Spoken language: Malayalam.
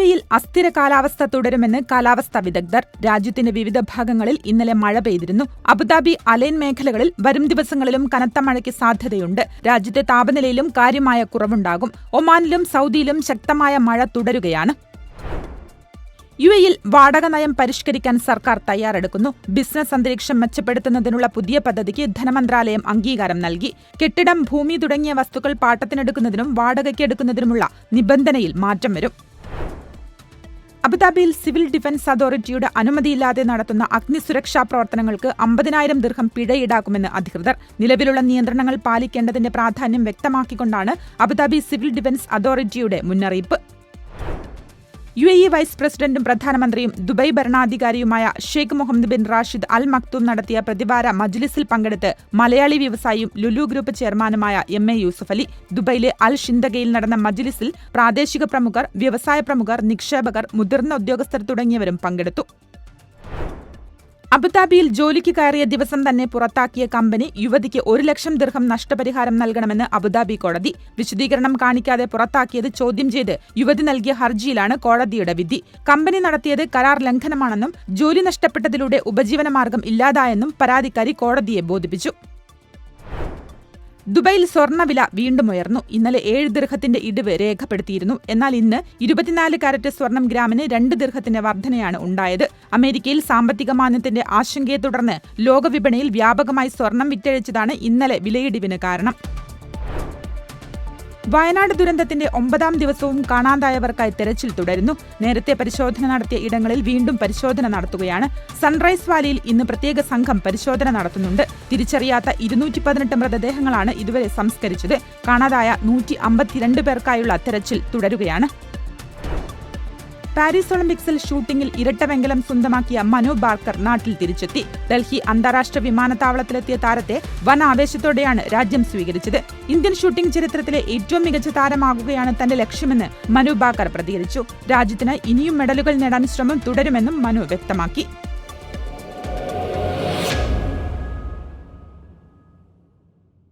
എയിൽ അസ്ഥിര കാലാവസ്ഥ തുടരുമെന്ന് കാലാവസ്ഥാ വിദഗ്ധർ. രാജ്യത്തിന്റെ വിവിധ ഭാഗങ്ങളിൽ ഇന്നലെ മഴ പെയ്തിരുന്നു. അബുദാബി അലൈൻ മേഖലകളിൽ വരും ദിവസങ്ങളിലും കനത്ത മഴയ്ക്ക് സാധ്യതയുണ്ട്. രാജ്യത്തെ താപനിലയിലും കാര്യമായ കുറവുണ്ടാകും. ഒമാനിലും സൗദിയിലും ശക്തമായ മഴ തുടരുകയാണ്. യു എയിൽ വാടക നയം പരിഷ്കരിക്കാൻ സർക്കാർ തയ്യാറെടുക്കുന്നു. ബിസിനസ് അന്തരീക്ഷം മെച്ചപ്പെടുത്തുന്നതിനുള്ള പുതിയ പദ്ധതിക്ക് ധനമന്ത്രാലയം അംഗീകാരം നൽകി. കെട്ടിടം ഭൂമി തുടങ്ങിയ വസ്തുക്കൾ പാട്ടത്തിനെടുക്കുന്നതിനും വാടകയ്ക്ക് എടുക്കുന്നതിനുമുള്ള നിബന്ധനയിൽ മാറ്റം വരും. അബുദാബിയിൽ സിവിൽ ഡിഫൻസ് അതോറിറ്റിയുടെ അനുമതിയില്ലാതെ നടത്തുന്ന അഗ്നിസുരക്ഷാ പ്രവർത്തനങ്ങൾക്ക് അമ്പതിനായിരം ദീർഘം പിഴ ഈടാക്കുമെന്ന് അധികൃതർ. നിലവിലുള്ള നിയന്ത്രണങ്ങൾ പാലിക്കേണ്ടതിന്റെ പ്രാധാന്യം വ്യക്തമാക്കിക്കൊണ്ടാണ് അബുദാബി സിവിൽ ഡിഫൻസ് അതോറിറ്റിയുടെ മുന്നറിയിപ്പ്. യു എ ഇ വൈസ് പ്രസിഡന്റും പ്രധാനമന്ത്രിയും Dubai ഭരണാധികാരിയുമായ Sheikh Mohammed bin Rashid Al Maktoum നടത്തിയ പ്രതിവാര മജ്ലിസിൽ പങ്കെടുത്ത് മലയാളി വ്യവസായിയും ലുലു ഗ്രൂപ്പ് ചെയർമാനുമായ എം എ യൂസഫ് അലി ദുബൈയിലെ അൽ ഷിന്തഗയിൽ നടന്ന മജ്ലിസിൽ പ്രാദേശിക പ്രമുഖർ വ്യവസായ പ്രമുഖർ നിക്ഷേപകർ മുതിർന്ന ഉദ്യോഗസ്ഥർ തുടങ്ങിയവരും പങ്കെടുത്തു. അബുദാബിയിൽ ജോലിക്ക് കയറിയ ദിവസം തന്നെ പുറത്താക്കിയ കമ്പനി യുവതിക്ക് ഒരു ലക്ഷം ദീർഘം നഷ്ടപരിഹാരം നൽകണമെന്ന് അബുദാബി കോടതി വിശദീകരണം കാണിക്കാതെ പുറത്താക്കിയത് ചോദ്യം ചെയ്ത് യുവതി നൽകിയ ഹർജിയിലാണ് കോടതിയുടെ വിധി. കമ്പനി നടത്തിയത് കരാർ ലംഘനമാണെന്നും ജോലി നഷ്ടപ്പെട്ടതിലൂടെ ഉപജീവനമാർഗം ഇല്ലാതായെന്നും പരാതിക്കാരി കോടതിയെ ബോധിപ്പിച്ചു. ദുബൈയിൽ സ്വർണവില വീണ്ടും ഉയർന്നു. ഇന്നലെ ഏഴ് ദീർഘത്തിന്റെ ഇടിവ് രേഖപ്പെടുത്തിയിരുന്നു. എന്നാൽ ഇന്ന് ഇരുപത്തിനാല് കാരറ്റ് സ്വർണം ഗ്രാമിന് രണ്ട് ദീർഘത്തിന്റെ വർധനയാണ് ഉണ്ടായത്. അമേരിക്കയിൽ സാമ്പത്തിക മാന്യത്തിന്റെ ആശങ്കയെ തുടർന്ന് ലോകവിപണിയിൽ വ്യാപകമായി സ്വർണം വിറ്റഴിച്ചതാണ് ഇന്നലെ വിലയിടിവിന് കാരണം. വയനാട് ദുരന്തത്തിന്റെ ഒമ്പതാം ദിവസവും കാണാതായവർക്കായി തെരച്ചിൽ തുടരുന്നു. നേരത്തെ പരിശോധന നടത്തിയ ഇടങ്ങളിൽ വീണ്ടും പരിശോധന നടത്തുകയാണ്. സൺറൈസ് വാലിയിൽ ഇന്ന് പ്രത്യേക സംഘം പരിശോധന നടത്തുന്നുണ്ട്. തിരിച്ചറിയാത്ത ഇരുന്നൂറ്റി പതിനെട്ട് മൃതദേഹങ്ങളാണ് ഇതുവരെ സംസ്കരിച്ചത്. കാണാതായ നൂറ്റി അമ്പത്തിരണ്ട് പേർക്കായുള്ള തെരച്ചിൽ തുടരുകയാണ്. പാരീസ് ഒളിമ്പിക്സിൽ ഷൂട്ടിംഗിൽ ഇരട്ടവെങ്കലം സ്വന്തമാക്കിയ മനു ബാർക്കർ നാട്ടിൽ തിരിച്ചെത്തി. ഡൽഹി അന്താരാഷ്ട്ര വിമാനത്താവളത്തിലെത്തിയ താരത്തെ വൻ ആവേശത്തോടെയാണ് രാജ്യം സ്വീകരിച്ചത്. ഇന്ത്യൻ ഷൂട്ടിംഗ് ചരിത്രത്തിലെ ഏറ്റവും മികച്ച താരമാകുകയാണ് തന്റെ ലക്ഷ്യമെന്ന് മനു ബാക്കർ പ്രതികരിച്ചു. രാജ്യത്തിന് ഇനിയും മെഡലുകൾ നേടാൻ ശ്രമം തുടരുമെന്നും മനു വ്യക്തമാക്കി.